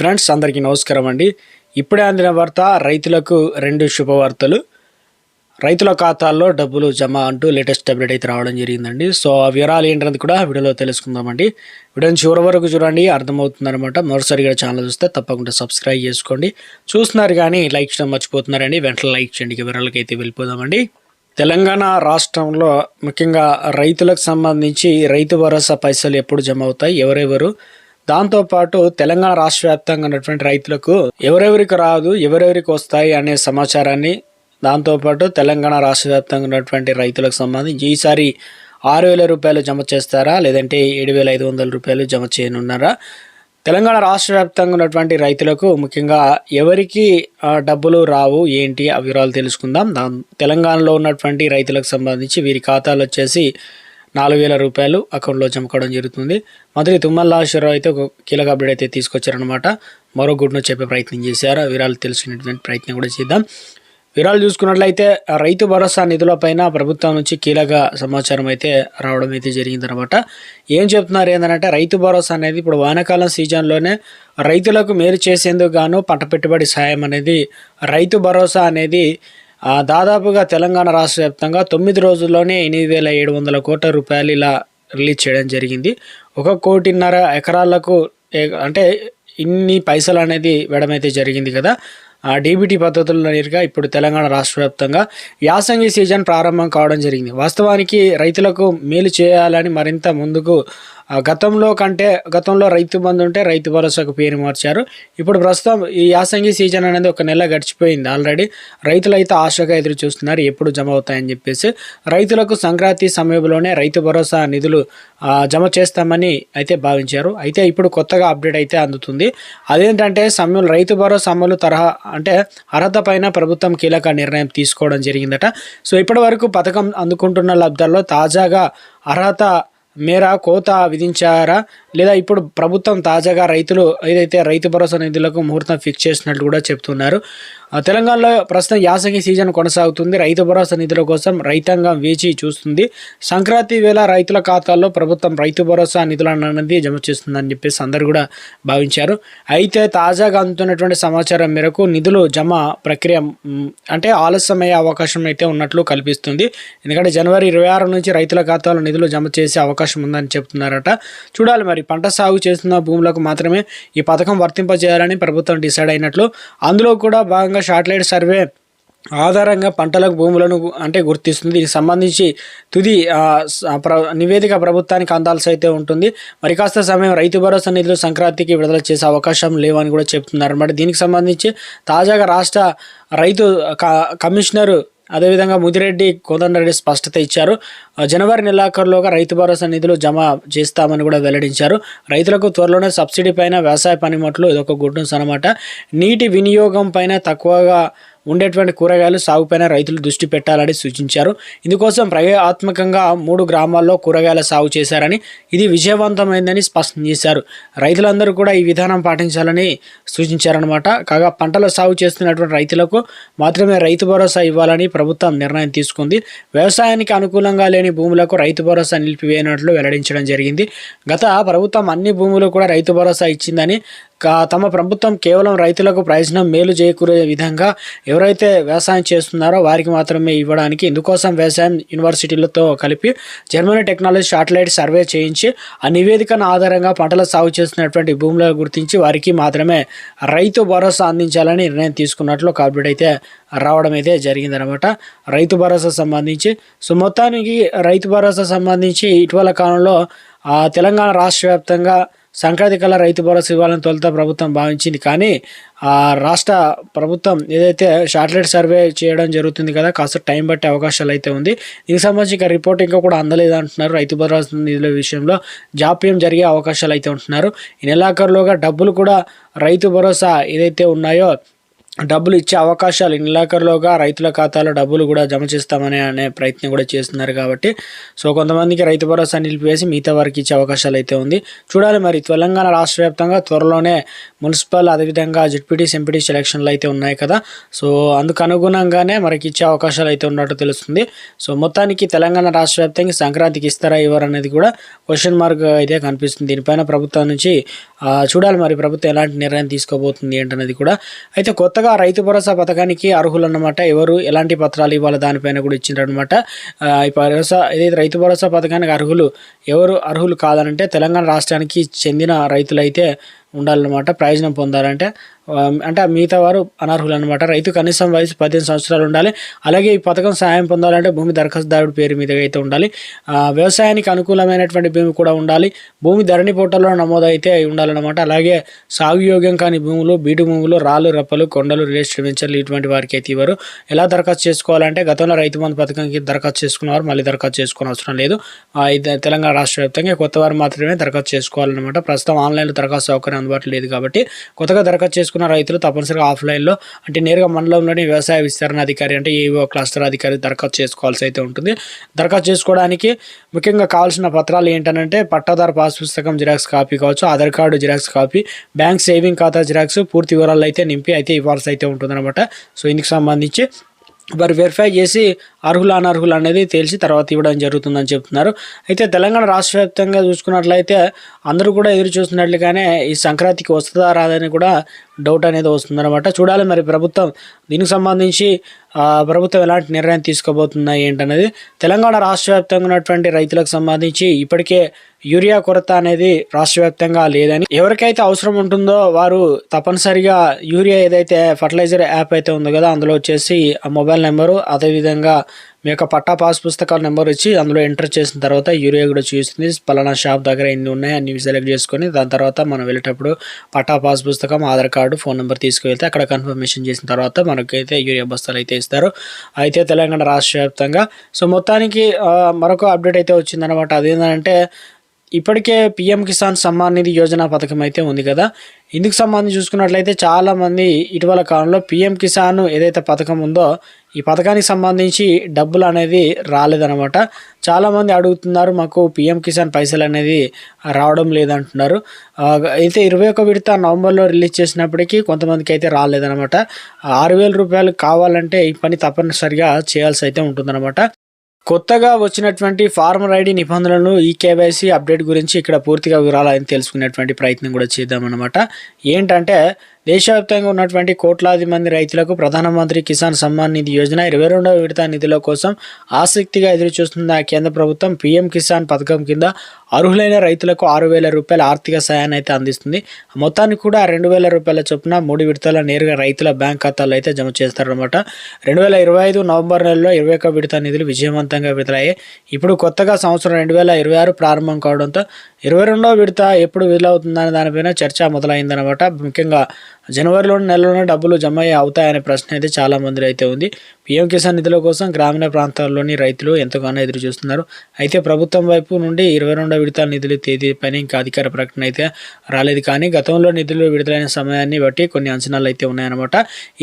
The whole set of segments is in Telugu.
ఫ్రెండ్స్ అందరికీ నమస్కారం అండి. ఇప్పుడే అందిన వార్త రైతులకు రెండు శుభవార్తలు. రైతుల ఖాతాల్లో డబ్బులు జమ అంటూ లేటెస్ట్ అప్డేట్ అయితే రావడం జరిగిందండి. సో ఆ వివరాలు ఏంటనేది కూడా వీడియోలో తెలుసుకుందామండి. వీడియోని చివరి వరకు చూడండి అర్థమవుతుందనమాట మరోసారిగా ఛానల్ చూస్తే తప్పకుండా సబ్స్క్రైబ్ చేసుకోండి. చూస్తున్నారు కానీ లైక్ చేయడం మర్చిపోతున్నారండి. వెంటనే లైక్ చేయండి. వివరాలకి అయితే వెళ్ళిపోదామండి. తెలంగాణ రాష్ట్రంలో ముఖ్యంగా రైతులకు సంబంధించి రైతు భరోసా పైసలు ఎప్పుడు జమ అవుతాయి? ఎవరెవరు? దాంతోపాటు తెలంగాణ రాష్ట్ర వ్యాప్తంగా ఉన్నటువంటి రైతులకు ఎవరెవరికి రాదు ఎవరెవరికి వస్తాయి అనే సమాచారాన్ని దాంతోపాటు తెలంగాణ రాష్ట్ర వ్యాప్తంగా ఉన్నటువంటి రైతులకు సంబంధించి ఈసారి ఆరు వేల రూపాయలు జమ చేస్తారా? లేదంటే ఏడు వేల ఐదు వందల రూపాయలు జమ చేయనున్నారా? తెలంగాణ రాష్ట్ర వ్యాప్తంగా ఉన్నటువంటి రైతులకు ముఖ్యంగా ఎవరికి డబ్బులు రావు ఏంటి? ఆ వివరాలు తెలుసుకుందాం. దా తెలంగాణలో ఉన్నటువంటి రైతులకు సంబంధించి వీరి ఖాతాలు వచ్చేసి నాలుగు వేల రూపాయలు అకౌంట్లో జమ కావడం జరుగుతుంది. మంత్రి తుమ్మల నాగేశ్వరరావు అయితే ఒక కీలక అప్డేట్ అయితే తీసుకొచ్చారనమాట మరో గుడ్ను చెప్పే ప్రయత్నం చేశారు. వివరాలు తెలుసుకునేటువంటి ప్రయత్నం కూడా చేద్దాం. వివరాలు చూసుకున్నట్లయితే ఆ రైతు భరోసా నిధులపైన ప్రభుత్వం నుంచి కీలక సమాచారం అయితే రావడం అయితే జరిగిందనమాట ఏం చెప్తున్నారు ఏంటంటే రైతు భరోసా అనేది ఇప్పుడు వానాకాలం సీజన్లోనే రైతులకు మేలు చేసేందుకు గాను పంట పెట్టుబడి సాయం అనేది రైతు భరోసా అనేది దాదాపుగా తెలంగాణ రాష్ట్ర వ్యాప్తంగా తొమ్మిది రోజుల్లోనే ఎనిమిది వేల ఏడు వందల కోట్ల రూపాయలు ఇలా రిలీజ్ చేయడం జరిగింది. ఒక కోటిన్నర ఎకరాలకు ఏ- అంటే ఇన్ని పైసలు అనేది వేయడమైతే జరిగింది కదా. ఆ డీబీటీ పద్ధతుల్లో నేరుగా ఇప్పుడు తెలంగాణ రాష్ట్ర వ్యాప్తంగా యాసంగి సీజన్ ప్రారంభం కావడం జరిగింది. వాస్తవానికి రైతులకు మేలు చేయాలని మరింత ముందుకు గతంలో కంటే గతంలో రైతు బంధు ఉంటే రైతు భరోసాకు పేరు మార్చారు. ఇప్పుడు ప్రస్తుతం ఈ యాసంగి సీజన్ అనేది ఒక నెల గడిచిపోయింది ఆల్రెడీ. రైతులు అయితే ఆశగా ఎదురు చూస్తున్నారు ఎప్పుడు జమ అవుతాయని చెప్పేసి. రైతులకు సంక్రాంతి సమయంలోనే రైతు భరోసా నిధులు జమ చేస్తామని అయితే భావించారు. అయితే ఇప్పుడు కొత్తగా అప్డేట్ అయితే అందుతుంది. అదేంటంటే సమయం రైతు భరోసా అమలు తరహా అంటే అర్హత పైన ప్రభుత్వం కీలక నిర్ణయం తీసుకోవడం జరిగిందట. సో ఇప్పటి వరకు పథకం అందుకుంటున్న లబ్ధాల్లో తాజాగా అర్హత మేర కోత విధించారా? లేదా ఇప్పుడు ప్రభుత్వం తాజాగా రైతులు ఏదైతే రైతు భరోసా నిధులకు ముహూర్తం ఫిక్స్ చేసినట్లు కూడా చెప్తున్నారు. తెలంగాణలో ప్రస్తుతం యాసగి సీజన్ కొనసాగుతుంది. రైతు భరోసా నిధుల కోసం రైతాంగం వేచి చూస్తుంది. సంక్రాంతి వేళ రైతుల ఖాతాల్లో ప్రభుత్వం రైతు భరోసా నిధులను అనేది జమ చేస్తుందని చెప్పేసి అందరు కూడా భావించారు. అయితే తాజాగా అందుతున్నటువంటి సమాచారం మేరకు నిధులు జమ ప్రక్రియ అంటే ఆలస్యమయ్యే అవకాశం అయితే ఉన్నట్లు కల్పిస్తుంది. ఎందుకంటే జనవరి ఇరవై ఆరు నుంచి రైతుల ఖాతాలో నిధులు జమ చేసే అవకాశం ఉందని చెప్తున్నారట. చూడాలి మరి పంట సాగు చేస్తున్న భూములకు మాత్రమే ఈ పథకం వర్తింపజేయాలని ప్రభుత్వం డిసైడ్ అయినట్లు. అందులో కూడా భాగంగా శాటిలైట్ సర్వే ఆధారంగా పంటలకు భూములను అంటే గుర్తిస్తుంది. దీనికి సంబంధించి తుది ప్ర- నివేదిక ప్రభుత్వానికి అందాల్సి అయితే ఉంటుంది. మరి కాస్త సమయం రైతు భరోసా నిధులు సంక్రాంతికి విడుదల చేసే అవకాశం లేవని కూడా చెప్తున్నారు. మరి దీనికి సంబంధించి తాజాగా రాష్ట్ర రైతు క- కమిషనరు అదేవిధంగా ముదిరెడ్డి కోదండరెడ్డి స్పష్టత ఇచ్చారు. జనవరి నెలాఖరులోగా రైతు భరోసా నిధులు జమ చేస్తామని కూడా వెల్లడించారు. రైతులకు త్వరలోనే సబ్సిడీ పైన వ్యవసాయ పనిముట్లు ఇదొక గుడ్ న్యూస్ అనమాట నీటి వినియోగం పైన తక్కువగా ఉండేటువంటి కూరగాయలు సాగుపైన రైతులు దృష్టి పెట్టాలని సూచించారు. ఇందుకోసం ప్రయోగాత్మకంగా మూడు గ్రామాల్లో కూరగాయల సాగు చేశారని ఇది విజయవంతమైందని స్పష్టం చేశారు. రైతులందరూ కూడా ఈ విధానం పాటించాలని సూచించారనమాట కాగా పంటల సాగు చేస్తున్నటువంటి రైతులకు మాత్రమే రైతు భరోసా ఇవ్వాలని ప్రభుత్వం నిర్ణయం తీసుకుంది. వ్యవసాయానికి అనుకూలంగా లేని భూములకు రైతు భరోసా నిలిపివేయనట్లు వెల్లడించడం జరిగింది. గత ప్రభుత్వం అన్ని భూములు కూడా రైతు భరోసా ఇచ్చిందని తమ ప్రభుత్వం కేవలం రైతులకు ప్రయోజనం మేలు చేకూరే విధంగా ఎవరైతే వ్యవసాయం చేస్తున్నారో వారికి మాత్రమే ఇవ్వడానికి ఇందుకోసం వ్యవసాయం యూనివర్సిటీలతో కలిపి జర్మనీ టెక్నాలజీ శాటిలైట్ సర్వే చేయించి ఆ నివేదికను ఆధారంగా పంటల సాగు చేస్తున్నటువంటి భూములను గుర్తించి వారికి మాత్రమే రైతు భరోసా అందించాలని నిర్ణయం తీసుకున్నట్లు ఒక అప్డేట్ అయితే రావడం అయితే జరిగిందనమాట. రైతు భరోసా సంబంధించి సో మొత్తానికి రైతు భరోసా సంబంధించి ఇటీవల కాలంలో తెలంగాణ రాష్ట్ర వ్యాప్తంగా సంక్రాంతి కల్లా రైతు భరోసా ఇవ్వాలని తొలుత ప్రభుత్వం భావించింది. కానీ ఆ రాష్ట్ర ప్రభుత్వం ఏదైతే శాటిలైట్ సర్వే చేయడం జరుగుతుంది కదా కాస్త టైం పట్టే అవకాశాలు అయితే ఉంది. దీనికి సంబంధించి రిపోర్ట్ ఇంకా కూడా అందలేదు అంటున్నారు రైతు భరోసా నిధుల విషయంలో. జాప్యం జరిగే అవకాశాలు అయితే ఉంటున్నారు. ఈ నెలాఖరులోగా డబ్బులు కూడా రైతు భరోసా ఏదైతే ఉన్నాయో డబ్బులు ఇచ్చే అవకాశాలు నెలాఖరులోగా రైతుల ఖాతాలో డబ్బులు కూడా జమ చేస్తామని అనే ప్రయత్నం కూడా చేస్తున్నారు కాబట్టి సో కొంతమందికి రైతు భరోసా నిలిపివేసి మిగతా వారికి ఇచ్చే అవకాశాలు అయితే ఉంది. చూడాలి మరి తెలంగాణ రాష్ట్ర వ్యాప్తంగా త్వరలోనే మున్సిపల్ అదేవిధంగా జడ్పీటీస్ ఎంపీటీస్ సెలక్షన్లు అయితే ఉన్నాయి కదా. సో అందుకు అనుగుణంగానే మనకి ఇచ్చే అవకాశాలు అయితే ఉన్నట్టు తెలుస్తుంది. సో మొత్తానికి తెలంగాణ రాష్ట్ర వ్యాప్తంగా సంక్రాంతికి ఇస్తారా ఇవ్వరు అనేది కూడా క్వశ్చన్ మార్క్ అయితే కనిపిస్తుంది. దీనిపైన ప్రభుత్వం నుంచి చూడాలి మరి ప్రభుత్వం ఎలాంటి నిర్ణయం తీసుకోబోతుంది ఏంటనేది కూడా. అయితే కొత్త కొత్తగా రైతు భరోసా పథకానికి అర్హులు అన్నమాట ఎవరు ఎలాంటి పత్రాలు ఇవ్వాలి దానిపైన కూడా ఇచ్చిండ్రనమాట ఈ భరోసా ఏదైతే రైతు భరోసా పథకానికి అర్హులు ఎవరు అర్హులు కాదనంటే తెలంగాణ రాష్ట్రానికి చెందిన రైతులైతే ఉండాలన్నమాట ప్రయోజనం పొందాలంటే అంటే మిగతా వారు అనర్హులు అనమాట రైతు కనీసం వయసు పద్దెనిమిది సంవత్సరాలు ఉండాలి. అలాగే ఈ పథకం సహాయం పొందాలంటే భూమి దరఖాస్తుదారుడి పేరు మీద అయితే ఉండాలి. వ్యవసాయానికి అనుకూలమైనటువంటి భూమి కూడా ఉండాలి. భూమి ధరణి పోర్టల్లో నమోదైతే ఉండాలన్నమాట. అలాగే సాగు యోగ్యం కాని భూములు బీడు భూములు రాళ్ళు రప్పలు కొండలు రిజిస్టర్ వెంచర్లు ఇటువంటి వారికి అయితే ఇవ్వరు. ఎలా దరఖాస్తు చేసుకోవాలంటే గతంలో రైతు బంధు పథకంకి దరఖాస్తు చేసుకున్నవారు మళ్ళీ దరఖాస్తు చేసుకోవడం అవసరం లేదు. తెలంగాణ రాష్ట్ర వ్యాప్తంగా కొత్త వారు మాత్రమే దరఖాస్తు చేసుకోవాలన్నమాట. ప్రస్తుతం ఆన్లైన్లో దరఖాస్తు సౌకర్యం అందుబాటులో లేదు కాబట్టి కొత్తగా దరఖాస్తు చేసుకున్న రైతులు తప్పనిసరిగా ఆఫ్లైన్లో అంటే నేరుగా మండలంలోని వ్యవసాయ విస్తరణ అధికారి అంటే ఏవో క్లస్టర్ అధికారి దరఖాస్తు చేసుకోవాల్సి అయితే ఉంటుంది. దరఖాస్తు చేసుకోవడానికి ముఖ్యంగా కావాల్సిన పత్రాలు ఏంటంటే పట్టాదారు పాస్ పుస్తకం జిరాక్స్ కాపీ కావచ్చు Aadhaar card xerox copy bank saving ఖాతా జిరాక్స్ పూర్తి వివరాలు అయితే నింపి అయితే ఇవ్వాల్సి అయితే ఉంటుందన్నమాట. సో ఇందుకు సంబంధించి వారు వెరిఫై చేసి అర్హులు అనర్హులు అనేది తేల్చి తర్వాత ఇవ్వడం జరుగుతుందని చెప్తున్నారు. అయితే తెలంగాణ రాష్ట్ర వ్యాప్తంగా చూసుకున్నట్లయితే అందరూ కూడా ఎదురు చూస్తున్నట్లుగానే ఈ సంక్రాంతికి వస్తుందా రాదని కూడా డౌట్ అనేది వస్తుందన్నమాట. చూడాలి మరి ప్రభుత్వం దీనికి సంబంధించి ప్రభుత్వం ఎలాంటి నిర్ణయం తీసుకోబోతుందా ఏంటనేది. తెలంగాణ రాష్ట్ర వ్యాప్తంగా ఉన్నటువంటి రైతులకు సంబంధించి ఇప్పటికే యూరియా కొరత అనేది రాష్ట్ర వ్యాప్తంగా లేదని. ఎవరికైతే అవసరం ఉంటుందో వారు తప్పనిసరిగా యూరియా ఏదైతే ఫర్టిలైజర్ యాప్ అయితే ఉందో కదా అందులో వచ్చేసి ఆ మొబైల్ నెంబరు అదేవిధంగా మీ యొక్క పట్టా పాస్ పుస్తకాల నెంబర్ ఇచ్చి అందులో ఎంటర్ చేసిన తర్వాత యూరియా కూడా చూస్తుంది పలానా షాప్ దగ్గర ఎన్ని ఉన్నాయి అన్ని సెలెక్ట్ చేసుకొని దాని తర్వాత మనం వెళ్ళేటప్పుడు పట్టా పాస్ పుస్తకం ఆధార్ కార్డు ఫోన్ నెంబర్ తీసుకువెళ్తే అక్కడ కన్ఫర్మేషన్ చేసిన తర్వాత మనకైతే యూరియా బస్తాలు అయితే ఇస్తారు. అయితే తెలంగాణ రాష్ట్ర వ్యాప్తంగా సో మొత్తానికి మరొక అప్డేట్ అయితే వచ్చిందనమాట అదేంటంటే ఇప్పటికే పిఎం కిసాన్ సమ్మాన్ నిధి యోజన పథకం అయితే ఉంది కదా. ఇందుకు సంబంధించి చూసుకున్నట్లయితే చాలామంది ఇటీవల కాలంలో పిఎం కిసాన్ ఏదైతే పథకం ఉందో ఈ పథకానికి సంబంధించి డబ్బులు అనేది రాలేదనమాట చాలామంది అడుగుతున్నారు మాకు పిఎం కిసాన్ పైసలు అనేది రావడం లేదంటున్నారు. అయితే ఇరవై ఒక విడత నవంబర్లో రిలీజ్ చేసినప్పటికీ కొంతమందికి అయితే రాలేదనమాట ఆరు వేల రూపాయలు కావాలంటే ఈ పని తప్పనిసరిగా చేయాల్సి అయితే ఉంటుందన్నమాట. కొత్తగా వచ్చినటువంటి ఫార్మర్ ఐడి నిబంధనలను ఈ కేవైసీ అప్డేట్ గురించి ఇక్కడ పూర్తిగా వివరాలు తెలుసుకునేటువంటి ప్రయత్నం కూడా చేద్దామన్నమాట. ఏంటంటే దేశవ్యాప్తంగా ఉన్నటువంటి కోట్లాది మంది రైతులకు ప్రధానమంత్రి కిసాన్ సమ్మాన్ నిధి యోజన ఇరవై రెండవ విడత నిధుల కోసం ఆసక్తిగా ఎదురుచూస్తున్న కేంద్ర ప్రభుత్వం పీఎం కిసాన్ పథకం కింద అర్హులైన రైతులకు ఆరు వేల రూపాయల ఆర్థిక సాయాన్ని అయితే అందిస్తుంది. మొత్తాన్ని కూడా రెండు వేల రూపాయల చొప్పున మూడు విడతల నేరుగా రైతుల బ్యాంక్ ఖాతాల్లో అయితే జమ చేస్తారనమాట రెండు వేల ఇరవై ఐదు నవంబర్ నెలలో ఇరవై ఒక్క విడత నిధులు విజయవంతంగా విడుదలయ్యాయి. ఇప్పుడు కొత్తగా సంవత్సరం రెండు వేల ఇరవై ఆరు ప్రారంభం కావడంతో ఇరవై రెండో విడత ఎప్పుడు విడుదలవుతుందనే దానిపైన చర్చ మొదలైందనమాట ముఖ్యంగా జనవరిలో నెలలోనే డబ్బులు జమ అవుతాయనే ప్రశ్న అయితే చాలా మందిలో అయితే ఉంది. పీఎం కిసాన్ నిధుల కోసం గ్రామీణ ప్రాంతాల్లోని రైతులు ఎంతగానో ఎదురు చూస్తున్నారు. అయితే ప్రభుత్వం వైపు నుండి ఇరవై రెండో విడతల నిధుల తేదీపైన ఇంకా అధికార ప్రకటన అయితే రాలేదు. కానీ గతంలో నిధులు విడుదలైన సమయాన్ని బట్టి కొన్ని అంచనాలు అయితే ఉన్నాయన్నమాట.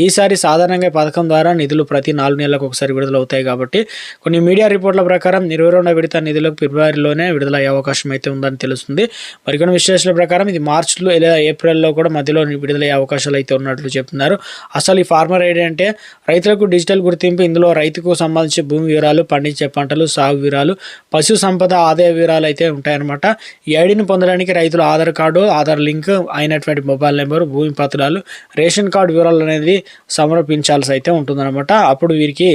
ఈసారి సాధారణంగా పథకం ద్వారా నిధులు ప్రతి నాలుగు నెలలకు ఒకసారి విడుదలవుతాయి కాబట్టి కొన్ని మీడియా రిపోర్ట్ల ప్రకారం ఇరవై రెండో విడత నిధులకు ఫిబ్రవరిలోనే విడుదలయ్యే అవకాశం అయితే ఉందని తెలుస్తుంది. మరికొన్ని విశ్లేషణల ప్రకారం ఇది మార్చిలో లేదా ఏప్రిల్లో కూడా మధ్యలో విడుదలయ్యే అవకాశాలు అయితే ఉన్నట్లు చెప్తున్నారు. అసలు ఈ ఫార్మర్ ఐడి అంటే రైతులకు డిజిటల్ గుర్తింపు ఇందులో రైతుకు సంబంధించి భూమి వివరాలు పండించే పంటలు సాగు వివరాలు పశు సంపద ఆదాయ వివరాలు అయితే ఉంటాయన్నమాట. ఈ ఐడిని పొందడానికి రైతులు ఆధార్ కార్డు ఆధార్ లింక్ అయినటువంటి మొబైల్ నెంబర్ భూమి పత్రాలు రేషన్ కార్డు వివరాలు అనేది సమర్పించాల్సి అయితే ఉంటుందన్నమాట. అప్పుడు వీరికి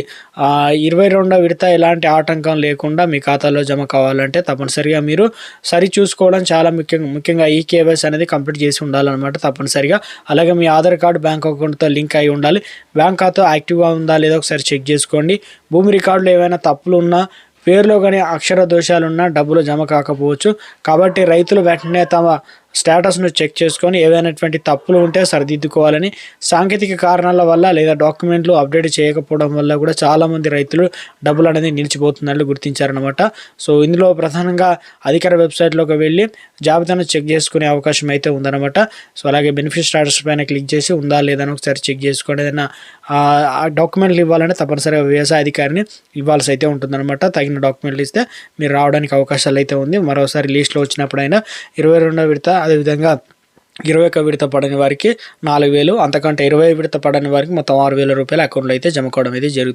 ఇరవై రెండో విడత ఎలాంటి ఆటంకం లేకుండా మీ ఖాతాలో జమ కావాలంటే తప్పనిసరిగా మీరు సరి చూసుకోవడం చాలా ముఖ్యం ముఖ్యంగా ఈ కేవైసీ అనేది కంప్లీట్ చేసి ఉండాలన్నమాట తప్పనిసరిగా. అలాగే మీ ఆధార్ కార్డు బ్యాంక్ అకౌంట్తో లింక్ అయి ఉండాలి. బ్యాంక్ ఖాతా యాక్టివ్గా ఉందా లేదా ఒకసారి చెక్ చేసుకోండి. భూమి రికార్డులో ఏమైనా తప్పులు ఉన్నా పేరులో కానీ అక్షర దోషాలున్నా డబ్బులు జమ కాకపోవచ్చు. కాబట్టి రైతులు వెంటనే తమ స్టేటస్ను చెక్ చేసుకొని ఏవైనటువంటి తప్పులు ఉంటే సరిదిద్దుకోవాలని సాంకేతిక కారణాల వల్ల లేదా డాక్యుమెంట్లు అప్డేట్ చేయకపోవడం వల్ల కూడా చాలామంది రైతులు డబ్బులు అనేది నిలిచిపోతున్నట్లు గుర్తించారనమాట సో ఇందులో ప్రధానంగా అధికార వెబ్సైట్లోకి వెళ్ళి జాబితాను చెక్ చేసుకునే అవకాశం అయితే ఉందన్నమాట. సో అలాగే బెనిఫిట్ స్టాటస్ పైన క్లిక్ చేసి ఉందా లేదని ఒకసారి చెక్ చేసుకోండి. ఏదైనా ఆ డాక్యుమెంట్లు ఇవ్వాలంటే తప్పనిసరిగా వ్యవసాయ అధికారిని ఇవ్వాల్సి అయితే ఉంటుందన్నమాట. తగిన డాక్యుమెంట్లు ఇస్తే మీరు రావడానికి అవకాశాలు అయితే ఉంది. మరోసారి లీస్ట్లో వచ్చినప్పుడైనా ఇరవై రెండో విడత అదేవిధంగా ఇరవై ఒక్క విడత పడని వారికి నాలుగు వేలు అంతకంటే ఇరవై విడత పడని వారికి మొత్తం ఆరు వేల రూపాయలు అకౌంట్లో అయితే జమ కావడం అయితే జరుగుతుంది.